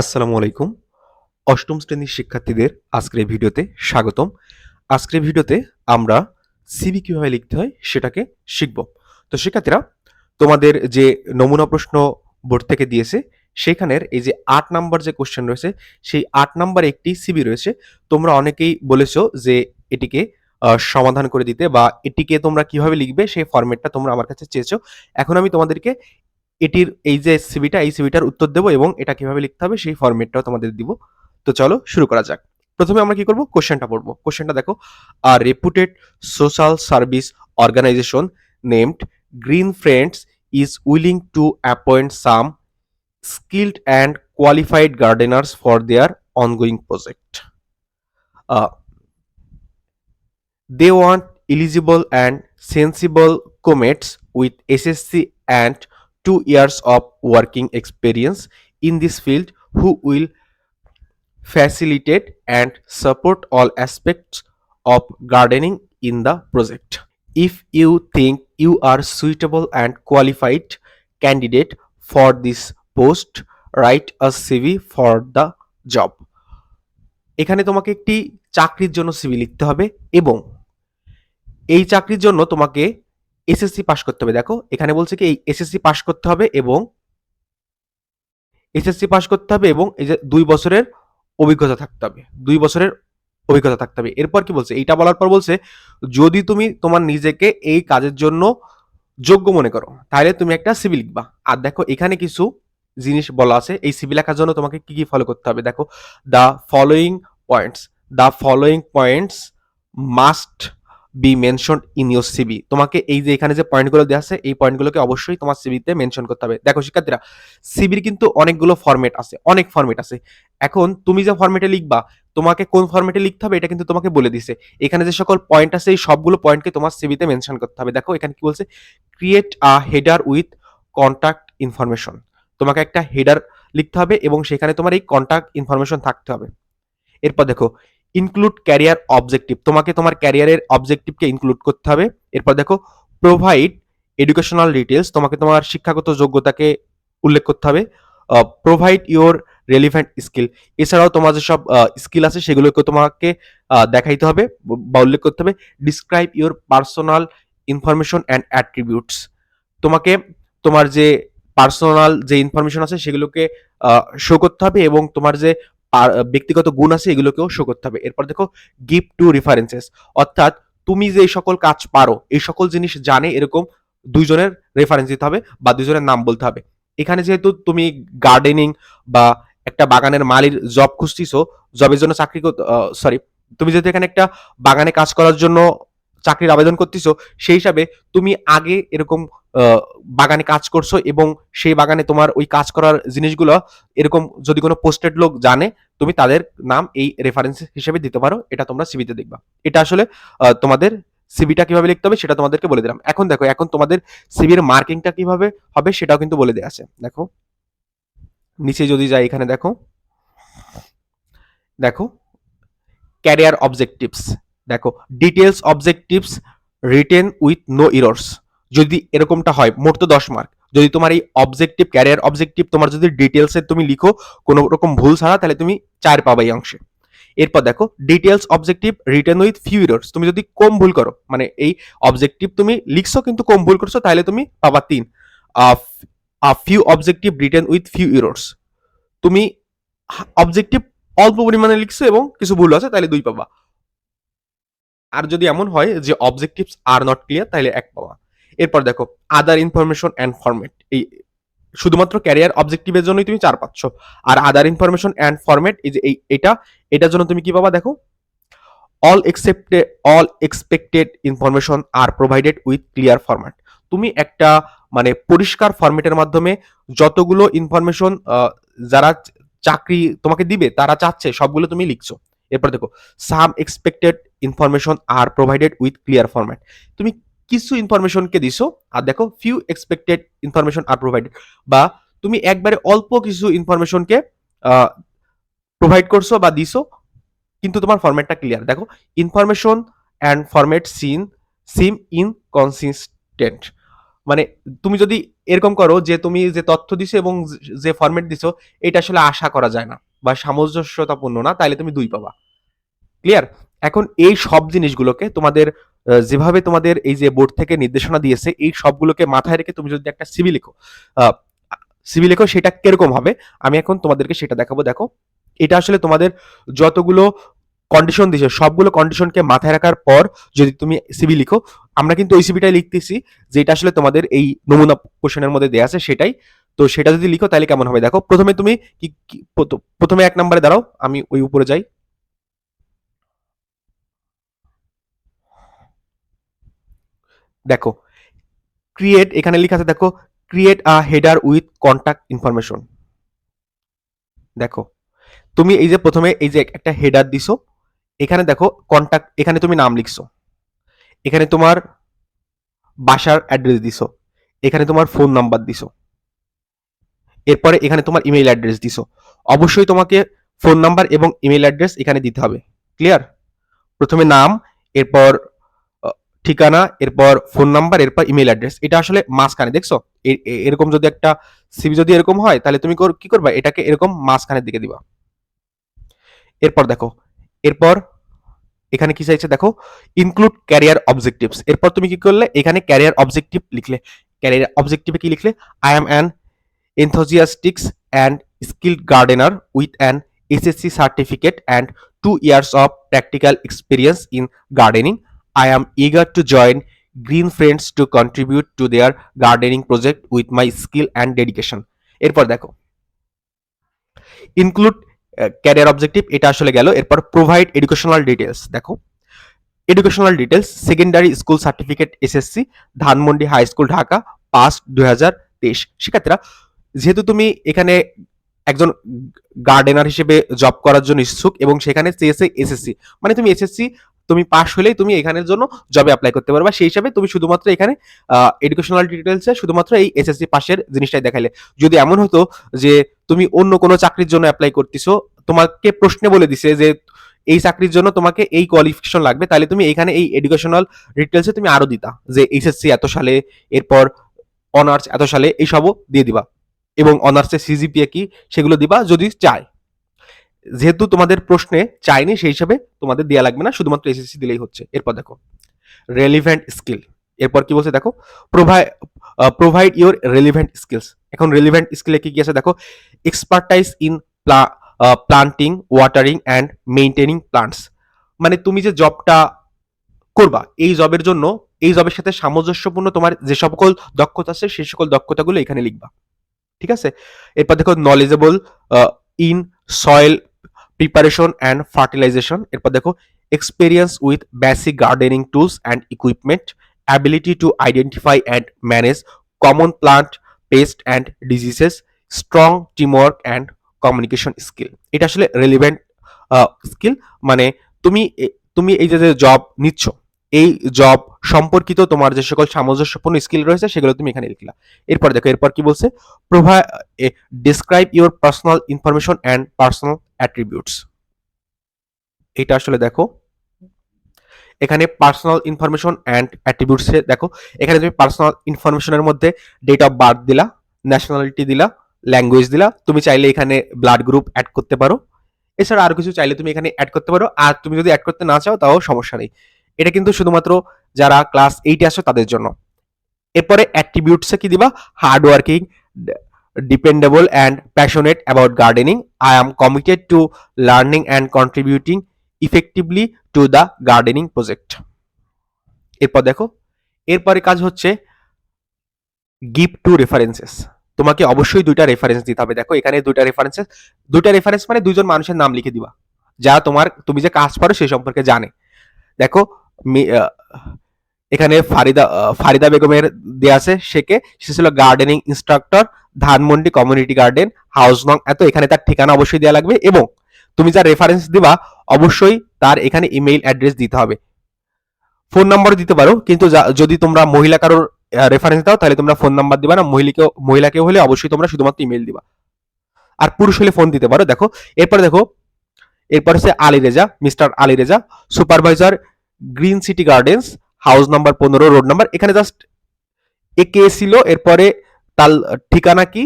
আসসালামু আলাইকুম। অষ্টম শ্রেণির শিক্ষার্থীদের আজকের ভিডিওতে স্বাগতম। আজকের ভিডিওতে আমরা সিবি কীভাবে লিখতে হয় সেটাকে শিখব। তো শিক্ষার্থীরা, তোমাদের যে নমুনা প্রশ্ন বোর্ড থেকে দিয়েছে সেখানের এই যে আট নাম্বার যে কোশ্চেন রয়েছে, সেই আট নাম্বার একটি সিবি রয়েছে। তোমরা অনেকেই বলেছ যে এটিকে সমাধান করে দিতে বা এটিকে তোমরা কীভাবে লিখবে সেই ফরম্যাটটা তোমরা আমার কাছে চেয়েছো। এখন আমি তোমাদেরকে এটির এই যে সিবিটা এই সিবিটার উত্তর দেবো এবং এটা কীভাবে লিখতে হবে সেই ফর্মেটটাও তোমাদের দিব। তো চলো শুরু করা যাক। প্রথমে আমরা কি করব? কোশ্চেনটা পড়ব। কোশ্চেনটা দেখো a reputed social service organisation named Green Friends is willing to appoint some and qualified gardeners for their ongoing project. Uh, they want eligible and sensible comets with SSC and two years of working experience in this field who will facilitate and support all aspects of gardening in the project. If you think you are suitable and qualified candidate for this post, write a CV for the job. এখানে তোমাকে একটি চাকরির জন্য CV লিখতে হবে এবং এই চাকরির জন্য তোমাকে এসএসসি পাশ করতে হবে। দেখো, এখানে বলছে কি, এই এসএসসি পাশ করতে হবে এবং এসএসসি পাশ করতে হবে এবং এই যে দুই বছরের অভিজ্ঞতা থাকতে হবে। দুই বছরের অভিজ্ঞতা থাকতে হবে। এরপর কি বলছে? এইটা বলার পর বলছে, যদি তুমি তোমার নিজেকে এই কাজের জন্য যোগ্য মনে করো, তাহলে তুমি একটা সিভি লিখবা। আর দেখো, এখানে কিছু জিনিস বলা আছে। এই সিভি লেখার জন্য তোমাকে কি কি ফলো করতে হবে? দেখো the following points the following points must be mention in your CV তোমাকে এই যে এখানে যে পয়েন্টগুলো দেওয়া আছে, এই পয়েন্টগুলোকে অবশ্যই তোমার সিবিতে মেনশন করতে হবে। দেখো, শিক্ষার্থীরা সিবির কিন্তু অনেকগুলো ফরম্যাট আছে, অনেক ফরম্যাট আছে। এখন তুমি যে ফরম্যাটে লিখবা, তোমাকে কোন ফরম্যাটে লিখতে হবে এটা কিন্তু তোমাকে বলে দিছে। এখানে যে সকল পয়েন্ট আছে, এই সবগুলো পয়েন্টকে তোমার সিবিতে মেনশন করতে হবে। দেখো, এখানে কি বলছে? Create a header with contact information তোমাকে একটা হেডার লিখতে হবে এবং সেখানে তোমার এই কন্টাক্ট ইনফরমেশন থাকতে হবে। এরপর দেখো ইনক্লুড ক্যারিয়ার অবজেক্টিভ তোমাকে তোমার ক্যারিয়ারের অবজেক্টিভকে ইনক্লুড করতে হবে। এরপর দেখো প্রোভাইড এডুকেশনাল ডিটেলস তোমাকে তোমার শিক্ষাগত যোগ্যতাকে উল্লেখ করতে হবে। প্রোভাইড ইওর রেলিভেন্ট স্কিল এছাড়াও তোমার যেসব স্কিল আছে সেগুলোকে তোমাকে দেখাইতে হবে বা উল্লেখ করতে হবে। Describe your personal information and attributes তোমাকে তোমার যে পার্সোনাল যে ইনফরমেশন আছে, সেগুলোকে শো করতে হবে এবং তোমার যে পার- ব্যক্তিগত গুণ আছে, এগুলোকেও শো করতে হবে। এরপর দেখো গিভ টু রেফারেন্সেস অর্থাৎ, তুমি যে এই সকল কাজ পারো, এই সকল জিনিস জানে, এরকম দুইজনের রেফারেন্স দিতে হবে বা দুইজনের নাম বলতে হবে। এখানে যেহেতু তুমি গার্ডেনিং বা একটা বাগানের মালির জব খুঁজতেছো জবের জন্য চাকরি সরি তুমি যেহেতু এখানে একটা বাগানে কাজ করার জন্য চাকরির আবেদন করতেছো, সেই হিসাবে তুমি আগে এরকম বাগানে কাজ করছ এবং সেই বাগানে তোমার ওই কাজ করার জিনিসগুলো এরকম যদি কোনো পোস্টেড লোক জানে, তুমি তাদের নাম এই রেফারেন্স হিসেবে দিতে পারো, এটা তোমরা সিবিতে দেখবা। এটা আসলে তোমাদের সিবিটা কীভাবে লিখতে হবে সেটা তোমাদেরকে বলে দিলাম। এখন দেখো, এখন তোমাদের সিবির মার্কিংটা কীভাবে হবে সেটাও কিন্তু বলে দেওয়া আছে। দেখো, নিচে যদি যাই এখানে দেখো দেখো ক্যারিয়ার অবজেক্টিভস দেখো details objectives written with no errors যদি এরকমটা হয়, মোট তো দশ মার্ক যদি তোমার এই অবজেক্টিভ ক্যারিয়ার অবজেক্টিভ তোমার যদি ডিটেলসে তুমি লিখো, কোনো রকম ভুল ছাড়া, তাহলে তুমি চার পাবা এই অংশে। এরপর দেখো details objective written with few errors তুমি যদি কম ভুল করো মানে এই অবজেক্টিভ তুমি লিখছো কিন্তু কম ভুল করছ, তাহলে তুমি পাবা তিন। Few objective written with few errors তুমি অবজেক্টিভ অল্প পরিমাণে লিখছো এবং কিছু ভুল আছে, তাহলে দুই পাবা। আর যদি এমন হয় যে অবজেক্টিভস আর নট ক্লিয়ার তাহলে এক পাওয়া। এরপর দেখো আদার ইনফরমেশন অ্যান্ড ফরম্যাট এই শুধুমাত্র ক্যারিয়ার অবজেক্টিভের জন্যই তুমি চার পাচ্ছ। আর আদার ইনফরমেশন অ্যান্ড ফরম্যাট এই যে এই, এটা, এটার জন্য তুমি কি পাবা দেখো? All excepted all expected information are provided with clear format তুমি একটা মানে পরিষ্কার ফরম্যাটের মাধ্যমে যতগুলো ইনফরমেশন যারা চাকরি তোমাকে দিবে, তারা চাচ্ছে, সবগুলো তুমি লিখছো। এরপর দেখো some expected information are provided with clear format তুমি কিছু ইনফরমেশনকে দিছো, আর দেখো few expected information are provided বা তুমি একবারে অল্প কিছু ইনফরমেশনকে প্রোভাইড করছ বা দিছো, কিন্তু তোমার ফরম্যাটটা ক্লিয়ার দেখো information and format seen seem inconsistent মানে তুমি যদি এরকম করো যে তুমি যে তথ্য দিছো এবং যে ফরম্যাট দিছো, এটা আসলে আশা করা যায় না। বা সামঞ্জস্যতাপূর্ণ না, তাইলে তুমি দুই পাবা। ক্লিয়ার এখন এই সব জিনিসগুলোকে তোমাদের যেভাবে তোমাদের এই যে বোর্ড থেকে নির্দেশনা দিয়েছে, এই সবগুলোকে মাথায় রেখে তুমি যদি একটা সিবি লিখো সিবি লিখো সেটা কীরকম হবে? আমি এখন তোমাদেরকে সেটা দেখাবো। দেখো, এটা আসলে তোমাদের যতগুলো কন্ডিশন দিয়েছে, সবগুলো কন্ডিশনকে মাথায় রাখার পর যদি তুমি সিবি লিখো, আমরা কিন্তু ওই সিবিটাই লিখতেছি, যেটা আসলে তোমাদের এই নমুনা কোশ্চেনের মধ্যে দেয়া আছে, সেটাই তো সেটা যদি লিখো, তাহলে কেমন হবে? দেখো, প্রথমে তুমি কি, কি- প্রথ- প্রথমে এক নম্বরে দাঁড়াও, আমি ওই উপরে যাই। দেখো ক্রিয়েট এখানে লেখা আছে, দেখো create a header with contact information দেখো, তুমি এই যে প্রথমে এই যে একটা হেডার দিছো, এখানে দেখো কন্টাক্ট এখানে তুমি নাম লিখছো। এখানে তোমার বাসার অ্যাড্রেস দিছো। এখানে তোমার ফোন নাম্বার দিছো। এরপরে এখানে তোমার ইমেল অ্যাড্রেস দিছো। অবশ্যই তোমাকে ফোন নাম্বার এবং ইমেল অ্যাড্রেস এখানে দিতে হবে। ক্লিয়ার প্রথমে নাম, এরপর ঠিকানা, এরপর ফোন নাম্বার এরপর ইমেল অ্যাড্রেস এটা আসলে মাঝখানে, দেখছ? এরকম যদি একটা সিভি যদি এরকম হয়, তাহলে তুমি কি করবা? এটাকে এরকম মাঝখানের দিকে দিবা। এরপর দেখো, এরপর এখানে কি চাইছে? দেখো ইনক্লুড ক্যারিয়ার অবজেক্টিভস এরপর তুমি কি করলে? এখানে ক্যারিয়ার অবজেক্টিভ লিখলে। ক্যারিয়ার অবজেক্টিভে কি লিখলে? I am an enthusiastics and skilled gardener with an SSC certificate and two years of practical experience in gardening. I am eager to join Green Friends to contribute to their gardening project with my skill and dedication. এরপর দেখো include career objective এটা আসলে গেল এরপর provide educational details দেখো educational details secondary school certificate SSC Dhanmondi high school Dhaka pass দুই হাজার তেইশ শিক্ষার্থীরা যেহেতু তুমি এখানে একজন গার্ডেনার হিসেবে জব করার জন্য ইচ্ছুক এবং সেখানে চেয়েছে এসএসসি মানে তুমি এসএসসি তুমি পাশ হলেই তুমি এখানের জন্য জবে অ্যাপ্লাই করতে পারবা। সেই হিসাবে তুমি শুধুমাত্র এখানে এডুকেশনাল ডিটেলসে শুধুমাত্র এই এসএসসি পাশের জিনিসটাই দেখাইলে। যদি এমন হতো যে তুমি অন্য কোনো চাকরির জন্য অ্যাপ্লাই করতেছো, তোমাকে প্রশ্নে বলে দিছে যে এই চাকরির জন্য তোমাকে এই কোয়ালিফিকেশন লাগবে, তাহলে তুমি এখানে এই এডুকেশনাল ডিটেলসে তুমি আরও দিতা যে এইচএসসি এত সালে, এরপর অনার্স এত সালে, এইসবও দিয়ে দিবা। এবং অনার্সের সিজিপিএ কি সেগুলো দিবা যদি চায়। যেহেতু তোমাদের প্রশ্নে চাইনি সেই হিসাবে তোমাদের দেওয়া লাগবে না, শুধুমাত্র এসএসসি দিলেই হচ্ছে। এরপর দেখো রেলিভেন্ট স্কিল এরপর কি বলছে দেখো provide provide your relevant skills এখন রেলিভেন্ট স্কিলে কি কি আছে দেখো expertise in planting watering and maintaining plants মানে তুমি যে জবটা করবা, এই জবের জন্য, এই জবের সাথে সামঞ্জস্যপূর্ণ তোমার যে সকল দক্ষতা আছে সেই সকল দক্ষতাগুলো এখানে লিখবা। ঠিক আছে? এরপর দেখো knowledgeable in soil preparation and fertilization এরপর দেখো experience with basic gardening tools and equipment ability to identify and manage common plant pest and diseases strong teamwork and communication skill এটা আসলে রেলিভেন্ট স্কিল মানে তুমি তুমি এই যে জব নিচ্ছ এই জব সম্পর্কিত তোমার যে সকল সামঞ্জস্যপূর্ণ স্কিল রয়েছে, সেগুলো তুমি এখানে লিখলা। এরপর দেখো, এরপর কি বলছে? Provide describe your personal information and personal attributes এটা আসলে দেখো, এখানে পার্সোনাল ইনফরমেশন অ্যান্ড অ্যাট্রিবিউটসে দেখো, এখানে তুমি পার্সোনাল ইনফরমেশনের মধ্যে ডেট অফ বার্থ দিলা ন্যাশনালিটি দিলা ল্যাঙ্গুয়েজ দিলা, তুমি চাইলে এখানে ব্লাড গ্রুপ অ্যাড করতে পারো। এছাড়া আর কিছু চাইলে তুমি এখানে অ্যাড করতে পারো, আর তুমি যদি অ্যাড করতে না চাও, তাও সমস্যা নেই। এটা কিন্তু শুধুমাত্র যারা ক্লাস এইটে আসো তাদের জন্য। এরপরে অ্যাট্রিবিউটসে কি দিবা? Hard working dependable and passionate about gardening I am committed to learning and contributing effectively to the gardening project এরপর দেখো, এরপরে কাজ হচ্ছে গিভ টু রেফারেন্সেস তোমাকে অবশ্যই দুইটা রেফারেন্স দিতে হবে। দেখো, এখানে দুইটা রেফারেন্সেস দুইটা রেফারেন্স মানে দুইজন মানুষের নাম লিখে দিবা। যা তোমার, তুমি যে কাজ পারো সে সম্পর্কে জানে। দেখো এখানে ফারিদা ফারিদা বেগমের দেয়া আছে, সেকে, সে ছিল gardening instructor Dhanmondi community garden house নং এত এখানে তার ঠিকানা অবশ্যই দেওয়া লাগবে এবং তুমি যা রেফারেন্স দিবা, অবশ্যই তার এখানে ইমেইল অ্যাড্রেস দিতে হবে। ফোন নাম্বার দিতে পারো, কিন্তু যদি তোমরা মহিলা কারোর রেফারেন্স দাও, তাহলে তোমরা ফোন নাম্বার দিবা না, মহিলাকেও মহিলাকেও হলে অবশ্যই তোমরা শুধুমাত্র ইমেল দিবা। আর পুরুষ হলে ফোন দিতে পারো, দেখো, এরপর দেখো, এরপর হচ্ছে Ali Reza mister Ali Reza supervisor Green City Gardens house number পনেরো রোড নাম্বার এখানে জাস্ট এ কে ছিল, এরপরে তার ঠিকানা কি?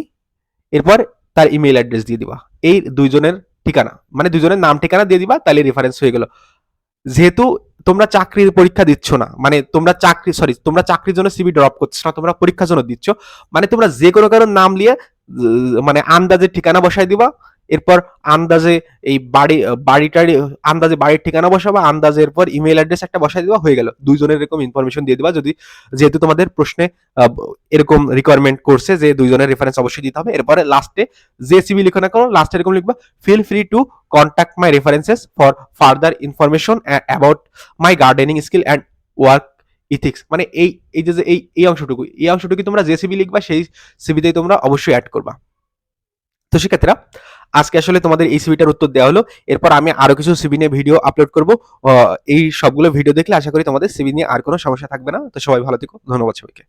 এরপর তার ইমেল অ্যাড্রেস দিয়ে দিবা। এই দুইজনের ঠিকানা মানে দুজনের নাম ঠিকানা দিয়ে দিবা, তাহলে রেফারেন্স হয়ে গেল। যেহেতু তোমরা চাকরির পরীক্ষা দিচ্ছ না মানে তোমরা চাকরি সরি তোমরা চাকরির জন্য সিবি ড্রপ করছ না, তোমরা পরীক্ষার জন্য দিচ্ছ মানে তোমরা যে কোনো কারোর নাম নিয়ে মানে আন্দাজে ঠিকানা বসাই দিবা এরপর আন্দাজে এই বাড়ি, বাড়িটার, আন্দাজে বাড়ির ঠিকানা বসাবা, আন্দাজে এরপর ইমেল অ্যাড্রেস একটা বসাই দিবা হয়ে গেল। দুইজনের এরকম ইনফরমেশন দিয়ে দিবা। যদি, যেহেতু তোমাদের প্রশ্নে এরকম রিকোয়ারমেন্ট করছে যে দুইজনের রেফারেন্স অবশ্যই দিতে হবে। এরপরে লাস্টে যে সিবি লিখো না করো লাস্টে এরকম লিখবা feel free to contact my references for further information about my gardening skill and work ethics মানে এই এই যে এই এই অংশটুকু এই অংশটুকু তোমরা যে সিবি লিখবা, সেই সিবিতেই তোমরা অবশ্যই অ্যাড করবা। তো শিক্ষার্থীরা আজকে আসলে তোমাদের এই সিবিটার উত্তর দেওয়া হলো। এরপর আমি আরও কিছু সিবি নিয়ে ভিডিও আপলোড করব। এই সবগুলো ভিডিও দেখলে আশা করি তোমাদের সিবি নিয়ে আর কোনো সমস্যা থাকবে না। তো সবাই ভালো থেকো। ধন্যবাদ সবাইকে।